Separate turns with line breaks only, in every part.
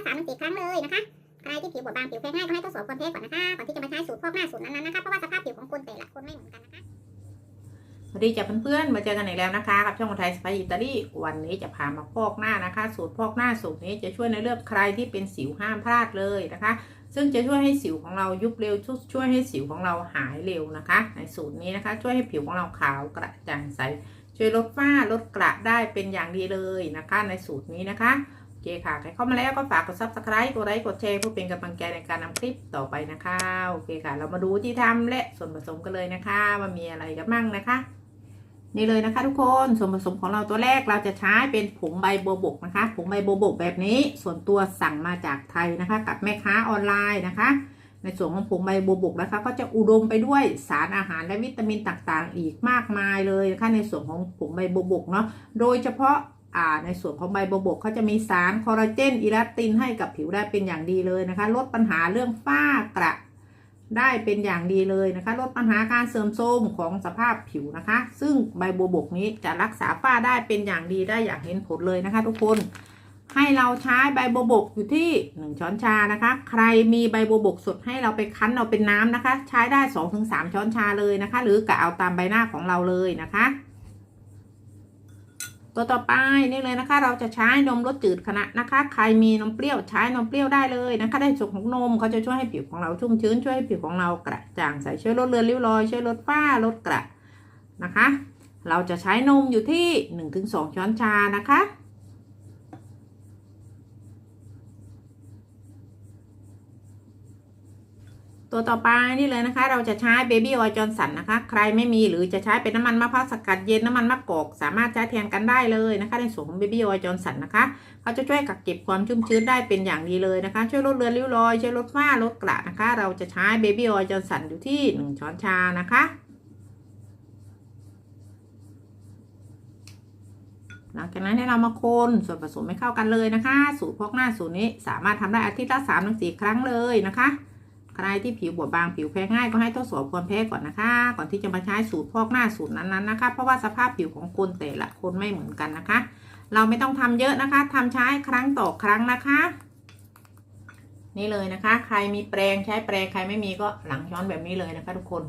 ละสามถึงสี่ครั้งเลยนะคะ ใครที่ผิวบอบบางผิวแพ้ง่ายก็ให้ทดสอบความแพ้ก่อนนะคะ ก่อนที่จะมาใช้สูตรพอกหน้าสูตรนั้นๆนะคะ เพราะว่าสภาพผิวของคนแต่ละคนไม่เหมือนกันนะคะ
สวัสดีจ้ะเพื่อนๆ มาเจอกันอีกแล้วนะคะ กับช่องไทยสไปอิตาลี วันนี้จะพามาพอกหน้านะคะ สูตรพอกหน้าสูตรนี้จะช่วยในเรื่องใครที่เป็นสิวห้ามพลาดเลยนะคะ ซึ่งจะช่วยให้สิวของเรายุบเร็ว ช่วยให้สิวของเราหายเร็วนะคะ ในสูตรนี้นะคะ ช่วยให้ผิวของเราขาวกระจ่างใส ช่วยลดฝ้าลดกระได้เป็นอย่างดีเลยนะคะ ในสูตรนี้นะคะ เคค่ะ ใครเข้ามาแล้วก็ฝากกด subscribe กดไลค์กดแชร์เพื่อเป็นกำลังใจในการนำคลิปต่อไปนะคะ โอเคค่ะ เรามาดูที่ทำและส่วนผสมกันเลยนะคะว่ามีอะไรกันบ้างนะคะ นี่เลยนะคะ ทุกคนส่วนผสมของเราตัวแรกเราจะใช้เป็นผงใบบัวบกนะคะผงใบบัวบกแบบนี้ ส่วนตัวสั่งมาจากไทยนะคะ กับแม่ค้าออนไลน์นะคะ ในส่วนของผงใบบัวบกนะคะ ก็จะอุดมไปด้วยสารอาหารและวิตามินต่างๆ อีกมากมายเลยนะคะในส่วนของผงใบบัวบกเนาะโดยเฉพาะ ในส่วนของใบบวบกเขาจะมีสารคอลลาเจนอิลาตินให้กับผิวได้เป็นอย่างดีเลยนะคะ ลดปัญหาเรื่องฝ้ากระได้เป็นอย่างดีเลยนะคะ ลดปัญหาการเสื่อมโทรมของสภาพผิวนะคะ ซึ่งใบบัวบกนี้จะรักษาฝ้าได้เป็นอย่างดีได้อย่างเห็นผลเลยนะคะ ทุกคนให้เราใช้ใบบัวบกอยู่ที่1ช้อนชานะคะ ใครมีใบบัวบกสดให้เราไปคั้นเอาเป็นน้ำนะคะ ใช้ได้ 2-3 ช้อนชาเลยนะคะ หรือกะเอาตามใบหน้าของเราเลยนะคะ ตัวต่อไปนี่เลยนะคะ เราจะใช้นมรสจืดขณะนะคะ ใครมีนมเปรี้ยวใช้นมเปรี้ยวได้เลยนะคะ ได้ส่วนของนมเขาจะช่วยให้ผิวของเราชุ่มชื้นช่วยให้ผิวของเรากระจ่างใสช่วยลดเลือนริ้วรอยช่วยลดฝ้าลดกระนะคะ เราจะใช้นมอยู่ที่ 1-2 ช้อนชานะคะ ตัวต่อไปนี่เลยนะคะ เราจะใช้เบบี้ออยจอนสันนะคะ ใครไม่มีหรือจะใช้เป็นน้ำมันมะพร้าวสกัดเย็นน้ำมันมะกอกสามารถใช้แทนกันได้เลยนะคะ ในส่วนของเบบี้ออยจอนสันนะคะเขาจะช่วยกักเก็บความชุ่มชื้นได้เป็นอย่างดีเลยนะคะ ช่วยลดเลือนริ้วรอยช่วยลดฝ้าลดกระนะคะ เราจะใช้เบบี้ออยจอนสันอยู่ที่ 1 ช้อนชานะคะหลังจากนั้นให้เรามาคนส่วนผสมให้เข้ากันเลยนะคะ สูตรพอกหน้าสูตรนี้สามารถทำได้อาทิตย์ละสามถึงสี่ครั้งเลยนะคะ ใครที่ผิวบวบบางผิวแพ้ง่ายก็ให้ทดสอบความแพ้ก่อนนะคะ ก่อนที่จะมาใช้สูตรพอกหน้าสูตรนั้นๆนะคะ เพราะว่าสภาพผิวของคนแต่ละคนไม่เหมือนกันนะคะ เราไม่ต้องทำเยอะนะคะทำใช้ครั้งต่อครั้งนะคะ นี่เลยนะคะ ใครมีแปรงใช้แปรงใครไม่มีก็หลังช้อนแบบนี้เลยนะคะ ทุกคน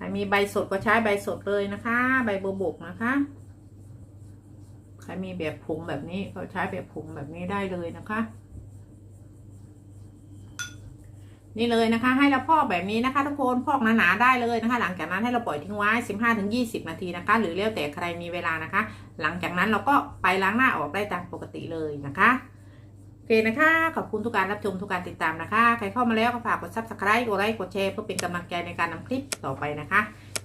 ครมีใบสดก็ใช้ใบสดเลยนะคะ ใบบัวบกนะคะ ใครมีแบบผงแบบนี้ก็ใช้แบบผงแบบนี้ได้เลยนะคะ นี่เลยนะคะ ให้เราพอกแบบนี้นะคะ ทุกคนพอกหนาๆได้เลยนะคะ หลังจากนั้นให้เราปล่อยทิ้งไว้ 15-20 นาทีนะคะ หรือแล้วแต่ใครมีเวลานะคะ หลังจากนั้นเราก็ไปล้างหน้าออกได้ตามปกติเลยนะคะ เคนะคะ ขอบคุณทุกการรับชมทุกการติดตามนะคะ ใครเข้ามาแล้วก็ฝากกด subscribe กดไลค์กดแชร์เพื่อเป็นกำลังใจในการนำคลิปต่อไปนะคะ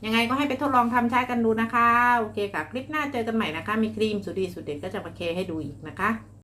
ยังไงก็ให้ไปทดลองทำใช้กันดูนะคะ โอเคค่ะ คลิปหน้าเจอกันใหม่นะคะ มีครีมสุดดีสุดเด็ดก็จะมาเคให้ดูอีกนะคะ